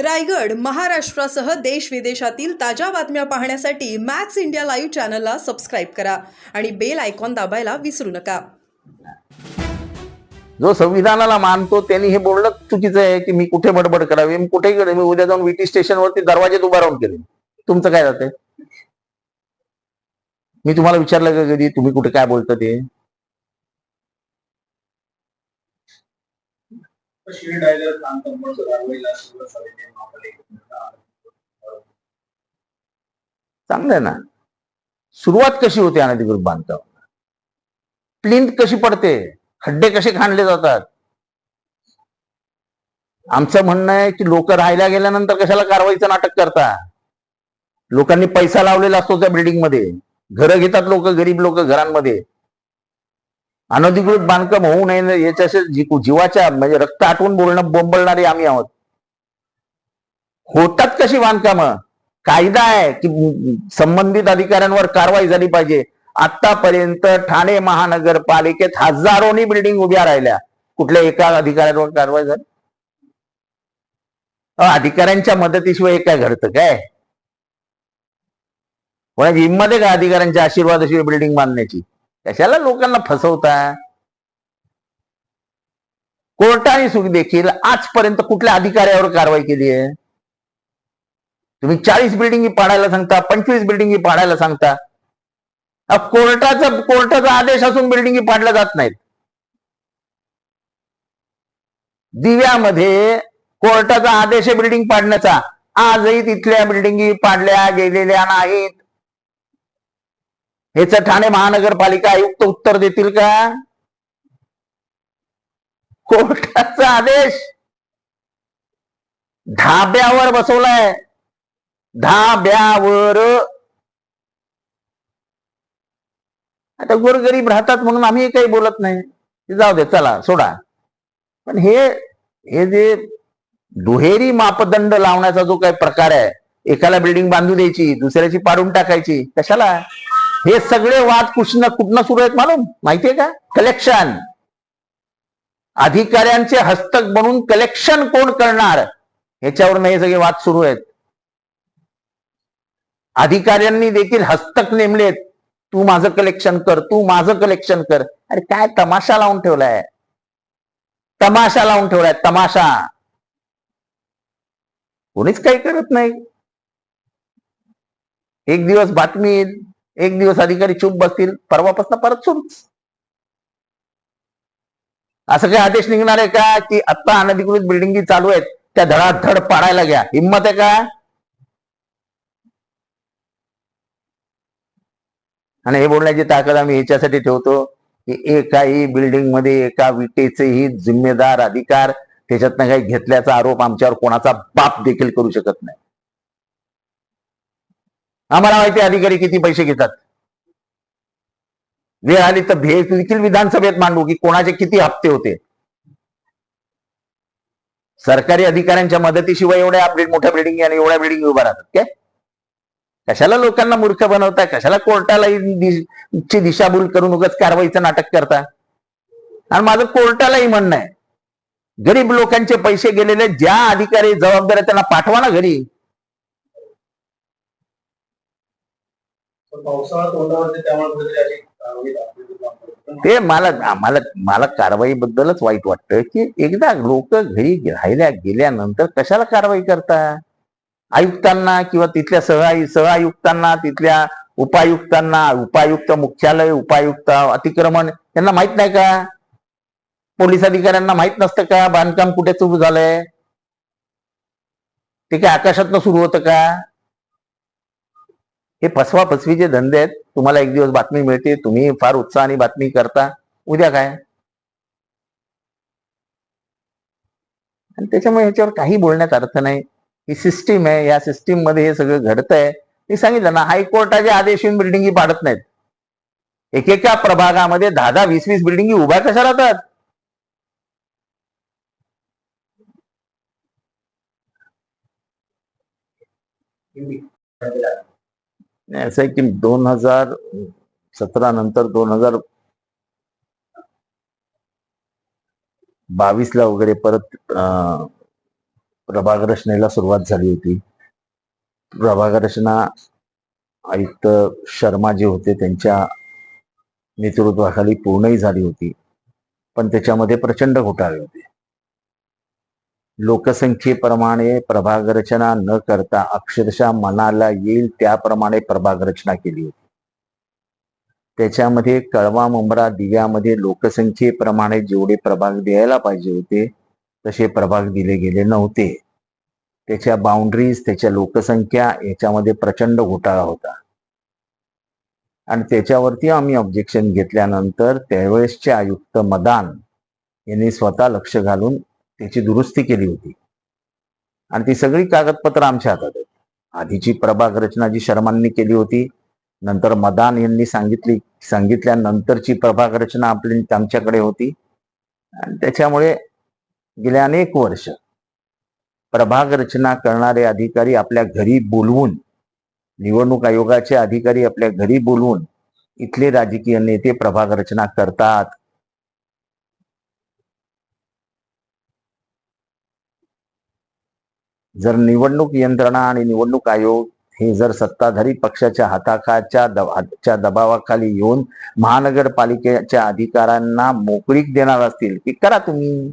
रायगड महाराष्ट्रासह देश विदेशातील ताज्या बातम्या पाहण्यासाठी मॅक्स इंडिया लाईव्ह चॅनलला सबस्क्राईब करा आणि बेल आयकॉन दाबायला विसरू नका. जो संविधानाला मानतो त्यांनी हे बोलणं चुकीचं आहे की मी कुठे बडबड करावी? मी कुठे करेन मी उद्या जाऊन विटी स्टेशनवरती दरवाजेत उभा राहून केले. तुमचं काय जाते मी तुम्हाला विचारलं का कधी? तुम्ही कुठे काय बोलता ते? चांगलं आहे ना? सुरुवात कशी होते अनधिकृत बांधकाम? प्लिंथ कशी पडते? खड्डे कसे खाणले जातात? आमचं म्हणणं आहे की लोक राहायला गेल्यानंतर कशाला कारवाईचं नाटक करता लोकांनी पैसा लावलेला असतो त्या बिल्डिंगमध्ये. घरं घेतात लोक गरीब लोक घरांमध्ये. अनधिकृत बांधकाम होऊ नये ना याच्याशी जीवाच्या म्हणजे रक्त आटवून बोलणं बोंबलणारे आम्ही आहोत. होतात कशी बांधकामं? कायदा आहे की संबंधित अधिकाऱ्यांवर कारवाई झाली पाहिजे. आतापर्यंत ठाणे महानगरपालिकेत हजारोनी बिल्डिंग उभ्या राहिल्या. कुठल्या एका अधिकाऱ्यांवर कारवाई झाली? अधिकाऱ्यांच्या मदतीशिवाय काय घडतं काय? कोणाची हिंमत आहे का अधिकाऱ्यांच्या आशीर्वादाशिवाय बिल्डिंग बांधण्याची? कशाला लोकांना फसवता? कोर्टाने सुख देखील आजपर्यंत कुठल्या अधिकाऱ्यावर कारवाई केली आहे? तुम्ही चाळीस बिल्डिंगी पाडायला सांगता पंचवीस बिल्डिंगी पाडायला सांगता. कोर्टाचा कोर्टाचा आदेश असून बिल्डिंगी पाडल्या जात नाहीत. दिव्यामध्ये कोर्टाचा आदेश आहे बिल्डिंग पाडण्याचा. आजही तिथल्या बिल्डिंगी पाडल्या गेलेल्या नाहीत. हेच ठाणे महानगरपालिका आयुक्त उत्तर देतील का? कोर्टाचा आदेश. धाब्यावर बसवलाय. धाब्यावर. आता गोरगरीब राहतात म्हणून आम्ही काही बोलत नाही. ते जाऊ दे चला सोडा. पण हे हे जे दुहेरी मापदंड लावण्याचा जो काही प्रकार आहे एकाला बिल्डिंग बांधू द्यायची दुसऱ्याची पाडून टाकायची कशाला? हे सगळे वाद कुठनं कुठनं सुरू आहेत मालूम? माहितीये का? कलेक्शन अधिकाऱ्यांचे हस्तक बनून कलेक्शन कोण करणार? ह्याच्यावर हे सगळे वाद सुरू आहेत. अधिकाऱ्यांनी देखील हस्तक नेमलेत. तू माझं कलेक्शन कर तू माझं कलेक्शन कर. अरे काय तमाशा लावून ठेवलाय? तमाशा लावून ठेवलाय तमाशा. कोणीच काही करत नाही. एक दिवस बातमी येईल. एक दिवस अधिकारी चूप बसतील परवापासून परत सुरूच असं काही आदेश निघणार आहे का की आता अनधिकृत बिल्डिंगी चालू आहेत त्या धडाधड पाडायला घ्या. हिंमत आहे का? आणि हे बोलण्याची ताकद आम्ही याच्यासाठी ठेवतो की एकाही बिल्डिंगमध्ये एका विटेचेही जिम्मेदार अधिकार त्याच्यातनं काही घेतल्याचा आरोप आमच्यावर कोणाचा बाप देखील करू शकत नाही. आम्हाला माहिती अधिकारी किती पैसे घेतात. वेळ आली तर भेट देखील विधानसभेत मांडू की कोणाचे किती हप्ते होते. सरकारी अधिकाऱ्यांच्या मदतीशिवाय एवढ्या मोठ्या बिल्डिंग आणि एवढ्या बिल्डिंग उभा राहतात काय? कशाला लोकांना मूर्ख बनवताय? कशाला कोर्टाला ची दिशाभूल करून उगाच कारवाईचं नाटक करता? आणि माझं कोर्टालाही म्हणणं आहे. गरीब लोकांचे पैसे गेलेले ज्या अधिकारी जबाबदार त्यांना पाठवा ना घरी. पावसाळा तोंडावरती त्यामुळे कुठेतरी अशी कारवाई दाखवली जाते. ते मला आम्हाला मला कारवाईबद्दलच वाईट वाटतं की एकदा लोक घरी राहिल्या गेल्यानंतर कशाला कारवाई करता? आयुक्तांना किंवा तिथल्या सह सहआयुक्तांना तिथल्या उपायुक्तांना उपायुक्त मुख्यालय उपायुक्त अतिक्रमण यांना माहीत नाही का? पोलीस अधिकाऱ्यांना माहीत नसतं का? बांधकाम कुठे सुरू झालंय? ते काय आकाशातनं सुरू होतं का? हे फसवा फसवीचे धंदे आहेत. तुम्हाला एक दिवस बातमी मिळते तुम्ही फार उत्साहाने बातमी करता. उद्या काय? आणि त्याच्यामुळे ह्याच्यावर काही बोलण्यात अर्थ नाही. ही सिस्टीम आहे. या सिस्टीममध्ये हे सगळं घडतंय. मी सांगितलं ना हायकोर्टाचे आदेश येऊन बिल्डिंगी पाडत नाहीत. एकेका प्रभागामध्ये दहा दहा वीस वीस बिल्डिंगी उभ्या कशा राहतात? नाही, असं आहे की दोन हजार सतरा नंतर दोन हजार बावीस ला वगैरे परत अं, प्रभाग रचनेला सुरुवात झाली होती. प्रभाग रचना आयुक्त शर्मा जे होते त्यांच्या नेतृत्वाखाली पूर्णही झाली होती. पण त्याच्यामध्ये प्रचंड घोटाळे होते. लोकसंख्येप्रमाणे प्रभाग रचना न करता अक्षरशः मनाला येईल त्याप्रमाणे प्रभाग रचना केली होती. त्याच्यामध्ये कळवा मुंब्रा दिव्यामध्ये लोकसंख्येप्रमाणे जेवढे प्रभाग द्यायला पाहिजे होते तसे प्रभाग दिले गेले नव्हते. त्याच्या बाउंड्रीज त्याच्या लोकसंख्या याच्यामध्ये प्रचंड घोटाळा होता. आणि त्याच्यावरती आम्ही ऑब्जेक्शन घेतल्यानंतर त्यावेळेसचे आयुक्त मदान यांनी स्वतः लक्ष घालून त्याची दुरुस्ती केली होती. आणि ती सगळी कागदपत्र आमच्या हातात आधीची प्रभाग रचना जी शर्मांनी केली होती. नंतर मदान यांनी सांगितली सांगितल्यानंतरची प्रभाग रचना आपली आमच्याकडे होती. आणि त्याच्यामुळे गेल्या अनेक वर्ष प्रभाग रचना करणारे अधिकारी आपल्या घरी बोलवून निवडणूक आयोगाचे अधिकारी आपल्या घरी बोलवून इथले राजकीय नेते प्रभाग रचना करतात. जर निवडणूक यंत्रणा आणि निवडणूक आयोग हे जर सत्ताधारी पक्षाच्या हाताखाच्या दबाच्या दबावाखाली येऊन महानगरपालिकेच्या अधिकाऱ्यांना मोकळीक देणार असतील की करा तुम्ही.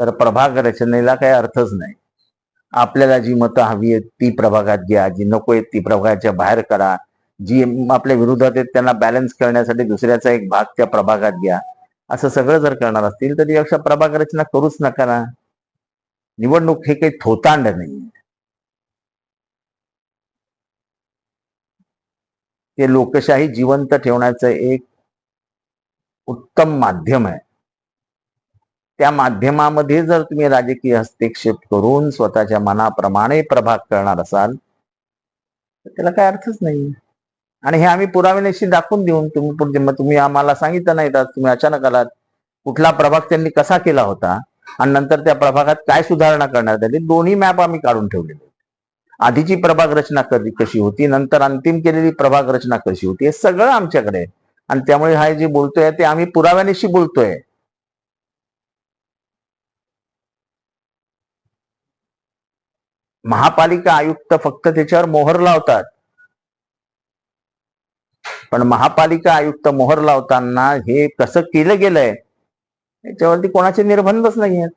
तर प्रभाग रचनेला काही अर्थच नाही. आपल्याला जी मतं हवी आहेत ती प्रभागात घ्या. जी नको आहेत ती प्रभागाच्या बाहेर करा. जी आपल्या विरोधात आहेत त्यांना बॅलन्स करण्यासाठी दुसऱ्याचा एक भाग त्या प्रभागात घ्या. असं सगळं जर करणार असतील तर यापेक्षा प्रभाग रचना करूच नका ना. निवडणूक हे काही थोतांड नाही. ते लोकशाही जिवंत ठेवण्याचं एक उत्तम माध्यम आहे. त्या माध्यमामध्ये जर तुम्ही राजकीय हस्तक्षेप करून स्वतःच्या मनाप्रमाणे प्रभाग करणार असाल तर त्याला काय अर्थच नाही. आणि हे आम्ही पुराव्यानिशी दाखवून देऊन तुम्ही मग तुम्ही आम्हाला सांगितलं नाही तर तुम्ही अचानक आलात. कुठला प्रभाग त्यांनी कसा केला होता? आणि नंतर त्या प्रभागात काय सुधारणा करण्यात आली दोन्ही मॅप आम्ही काढून ठेवलेले आधीची प्रभाग रचना कधी कशी होती नंतर अंतिम केलेली प्रभाग रचना कशी होती हे सगळं आमच्याकडे आणि त्यामुळे हा जे बोलतोय ते आम्ही पुराव्यानिशी बोलतोय. महापालिका आयुक्त फक्त त्याच्यावर मोहर लावतात. पण महापालिका आयुक्त मोहर लावताना हे कसं केलं गेलंय याच्यावरती कोणाचे निर्बंधच नाही आहेत.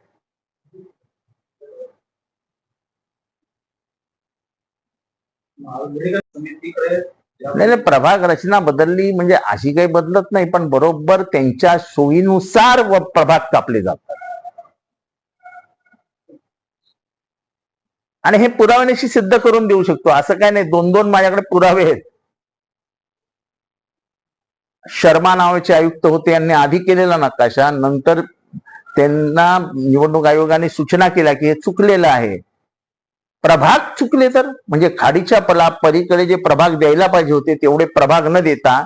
नाही नाही, प्रभाग रचना बदलली म्हणजे अशी काही बदलत नाही पण बरोबर त्यांच्या सोयीनुसार व प्रभाग कापले जातात. आणि हे पुराव्यानिशी सिद्ध करून देऊ शकतो. असं काय नाही. दोन दोन माझ्याकडे पुरावे आहेत. शर्मा नावाचे आयुक्त होते यांनी आधी केलेला नकाशा. नंतर त्यांना निवडणूक आयोगाने सूचना केल्या की हे चुकलेलं आहे. प्रभाग चुकले तर? म्हणजे खाडीच्या पला पलीकडे जे प्रभाग द्यायला पाहिजे होते तेवढे प्रभाग न देता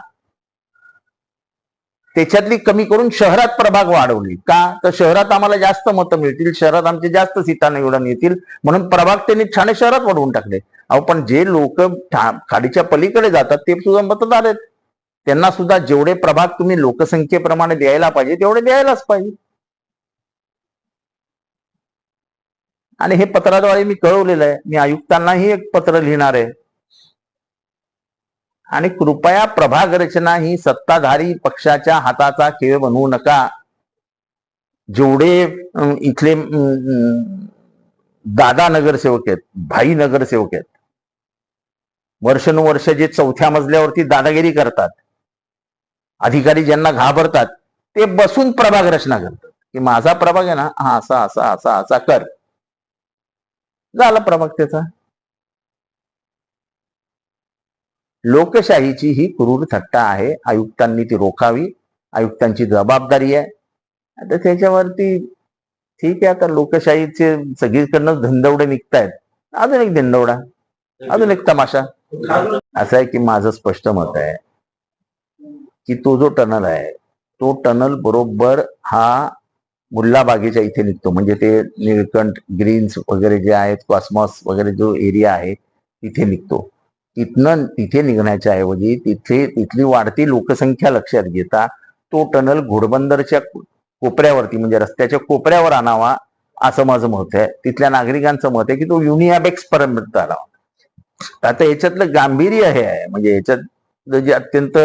त्याच्यातली कमी करून शहरात प्रभाग वाढवली. का? तर शहरात आम्हाला जास्त मतं मिळतील. शहरात आमचे जास्त सीटा निवडून येतील. म्हणून प्रभाग त्यांनी ठाणे शहरात वाढवून टाकले. अहो पण जे लोक खाडीच्या पलीकडे जातात ते सुद्धा मतदार आहेत. त्यांना सुद्धा जेवढे प्रभाग तुम्ही लोकसंख्येप्रमाणे द्यायला पाहिजे तेवढे द्यायलाच पाहिजे. आणि हे पत्राद्वारे मी कळवलेलं आहे. मी आयुक्तांनाही एक पत्र लिहिणार आहे. आणि कृपया प्रभाग रचना ही सत्ताधारी पक्षाच्या हाताचा खेळ बनवू नका. जेवढे इथले दादा नगरसेवक आहेत भाई नगरसेवक आहेत. वर्षानुवर्ष जे चौथ्या मजल्यावरती दादागिरी करतात अधिकारी ज्यांना घाबरतात ते बसून प्रभाग रचना करतात. की माझा प्रभाग आहे ना हा असा असा असा असा कर. झाला प्रभाग त्याचा. लोकशाहीची ही क्रूर थट्टा आहे. आयुक्तांनी ती रोखावी. आयुक्तांची जबाबदारी आहे. आता त्याच्यावरती ठीक आहे आता लोकशाहीचे सगळीकडनं धंदवडे निघतायत. अजून एक धंदवडा. अजून एक तमाशा. असं आहे की माझं स्पष्ट मत आहे. की तो जो टनल आहे तो टनल बरोबर हा मुल्लाबागेच्या इथे निघतो. म्हणजे ते निळकंठ ग्रीन्स वगैरे जे आहेत कॉस्मॉस वगैरे जो एरिया आहे तिथे निघतो. तिथनं तिथे निघण्याच्या ऐवजी तिथे तिथली वाढती लोकसंख्या लक्षात घेता तो टनल घोडबंदरच्या कोपऱ्यावरती म्हणजे रस्त्याच्या कोपऱ्यावर आणावा असं माझं मत आहे. तिथल्या नागरिकांचं मत आहे की तो युनियाबेक्स पर्यंत आला आता याच्यातलं गांभीर्य हे आहे. म्हणजे याच्यात जे अत्यंत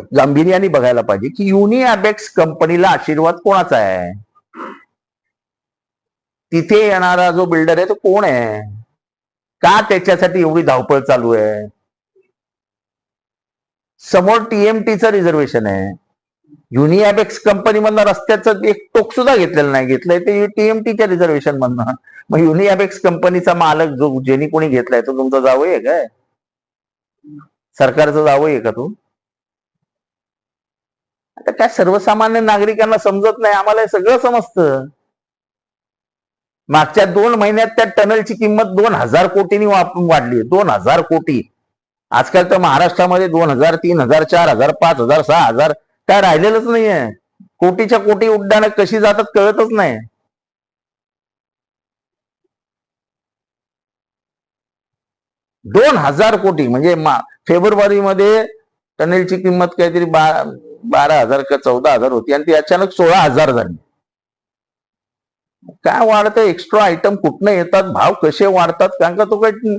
गांभीर्याने बघायला पाहिजे की युनियाबेक्स कंपनीला आशीर्वाद कोणाचा आहे? तिथे येणारा जो बिल्डर आहे तो कोण आहे? का त्याच्यासाठी एवढी धावपळ चालू आहे? समोर टीएमटीचं रिझर्वेशन आहे. युनियाबेक्स कंपनी मधनं रस्त्याचं एक टोक सुद्धा घेतलेलं नाही. घेतलंय ते टीएमटीच्या रिझर्वेशन मधनं मग युनिअबेक्स कंपनीचा मालक जो ज्यांनी कोणी घेतलाय तो तुमचा जावई आहे काय? सरकारचं जावई आहे का तू? आता काय सर्वसामान्य नागरिकांना समजत नाही आम्हाला हे सगळं समजतं. मागच्या दोन महिन्यात त्या टनलची किंमत दोन हजार कोटींनी वाढली दोन हजार कोटी. आजकाल तर महाराष्ट्रामध्ये दोन हजार तीन हजार चार हजार पाच हजार सहा हजार काय राहिलेलंच नाहीये. कोटीच्या कोटी उड्डाणं कशी जातात कळतच नाही. दोन हजार कोटी म्हणजे फेब्रुवारीमध्ये टनेलची किंमत काहीतरी बा- बारा हजार का चौदा हजार होती आणि ती अचानक सोळा हजार झाली. काय वाढतं? एक्स्ट्रा आयटम कुठनं येतात? भाव कसे वाढतात? कारण का तो काही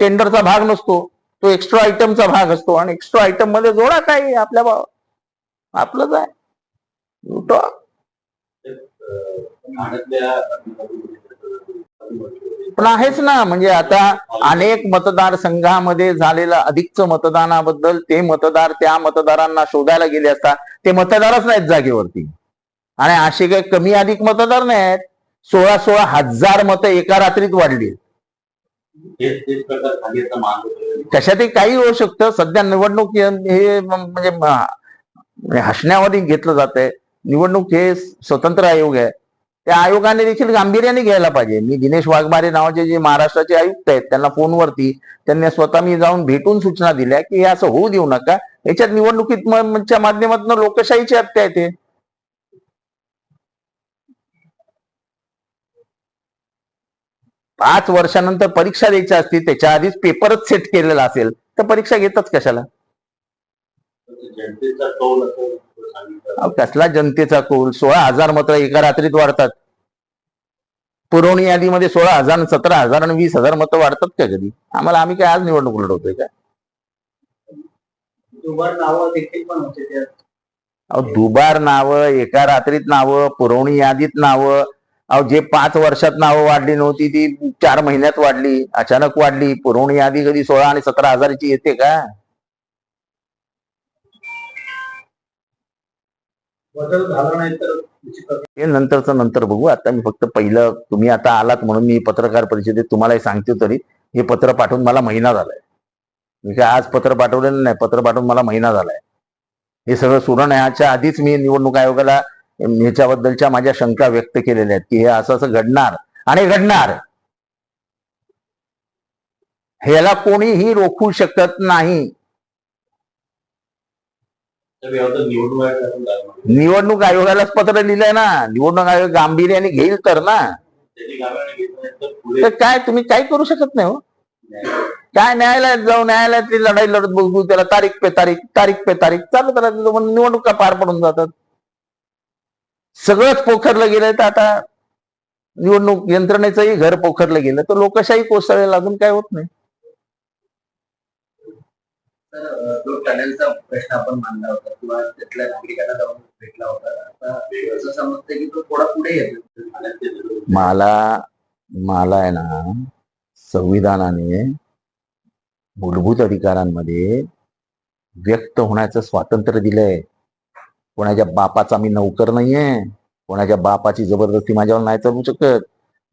टेंडरचा भाग नसतो. तो एक्स्ट्रा आयटमचा भाग असतो. आणि एक्स्ट्रा आयटममध्ये जोडा काय आपल्या भाव? आपलंच आहे. लुटवा. पण आहेच ना म्हणजे आता अनेक मतदारसंघामध्ये झालेलं अधिकचं मतदानाबद्दल ते मतदार त्या मतदारांना शोधायला गेले असता ते मतदारच नाहीत जागेवरती. आणि असे काही कमी अधिक मतदार नाहीत. सोळा सोळा हजार मतं एका रात्रीत वाढली. हेच कशातही काही होऊ शकतं. सध्या निवडणूक हे म्हणजे म- म्हणजे घेतलं जात आहे निवडणूक हे स्वतंत्र आयोग आहे. त्या आयोगाने देखील गांभीर्याने घ्यायला पाहिजे. मी दिनेश वाघमारे नावाचे जे महाराष्ट्राचे आयुक्त आहेत त्यांना फोनवरती त्यांनी स्वतः मी जाऊन भेटून सूचना दिल्या की हे असं होऊ देऊ नका. याच्यात निवडणुकीत च्या माध्यमातून लोकशाहीची हत्या येते पाच वर्षानंतर परीक्षा द्यायची असती त्याच्या आधीच पेपरच सेट केलेला असेल तर परीक्षा घेतात कशाला? कसला जनतेचा कौल? सोळा हजार मतं एका रात्रीत वाढतात. पुरवणी यादीमध्ये सोळा हजार सतरा हजार आणि वीस हजार मतं वाढतात का कधी? आम्हाला आम्ही काय आज निवडणूक लढवतोय का? दुबार नावं देखील पण होते त्या अहो दुबार नावं एका रात्रीत नावं पुरवणी यादीत नावं. अहो जे पाच वर्षात नावं वाढली नव्हती ती चार महिन्यात वाढली अचानक वाढली. पुरवणी यादी कधी सोळा आणि सतरा हजाराची येते का? बदल झाला नाही तर नंतरचं नंतर बघू. आता मी फक्त पहिलं तुम्ही आता आलात म्हणून मी पत्रकार परिषदेत तुम्हाला हे सांगतो तरी हे पत्र पाठवून मला महिना झालाय. मी काय आज पत्र पाठवलेलं नाही पत्र पाठवून मला महिना झालाय. हे सगळं सुरण याच्या आधीच मी निवडणूक आयोगाला ह्याच्याबद्दलच्या माझ्या शंका व्यक्त केलेल्या आहेत की हे असं असं घडणार. आणि घडणार. ह्याला कोणीही रोखू शकत नाही. निवडणूक आयोगालाच पत्र लिहिलंय ना. निवडणूक आयोग गांभीर्याने घेईल तर ना. तर काय तुम्ही काय करू शकत नाही हो. काय न्यायालयात जाऊ न्यायालयातली लढाई लढत बघू त्याला तारीख पे तारीख तारीख पे तारीख चालू करा निवडणुका पार पडून जातात. सगळंच पोखरलं गेलंय तर आता निवडणूक यंत्रणेचंही घर पोखरलं गेलं तर लोकशाही कोसळेल अजून काय होत नाही. तर जो टनेलचा प्रश्न आपण मांडला होता किंवा तिथल्या नागरिकांना जाऊन भेटला होता आता असं समजतंय की तो थोडा पुढे येतो मला मला आहे ना संविधानाने मूलभूत अधिकारांमध्ये व्यक्त होण्याचं स्वातंत्र्य दिलंय. कोणाच्या बापाचा मी नौकर नाहीये कोणाच्या बापाची जबरदस्ती माझ्यावर नाही चालू शकत.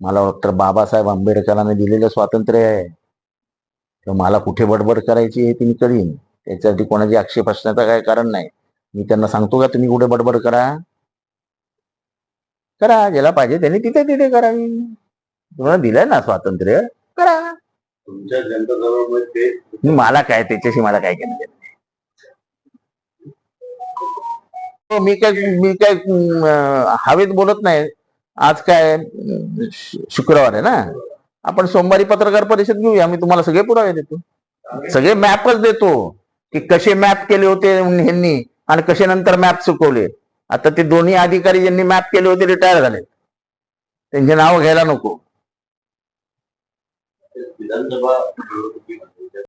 मला डॉक्टर बाबासाहेब आंबेडकरांनी दिलेलं स्वातंत्र्य आहे. तर मला कुठे बडबड करायची हे ती मी करीन. त्याच्यासाठी कोणाची आक्षेप असण्याचं काय कारण नाही. मी त्यांना सांगतो का तुम्ही कुठे बडबड करा? करा ज्याला पाहिजे त्यांनी तिथे तिथे करावी. तुम्हाला दिलंय ना स्वातंत्र्य? करा. तुमच्या जनताजवळ मग ते मला काय त्याच्याशी मला काय घेणं नाही. हो, मी काय मी काय हवेत बोलत नाही. आज काय शुक्रवार आहे ना? आपण सोमवारी पत्रकार परिषद घेऊया. मी तुम्हाला सगळे पुरावे देतो. सगळे मॅपच देतो की कसे मॅप केले होते ह्यांनी आणि कसे नंतर मॅप चुकवले. आता ते दोन्ही अधिकारी ज्यांनी मॅप केले होते रिटायर झाले त्यांची नाव घ्यायला नको. विधानसभा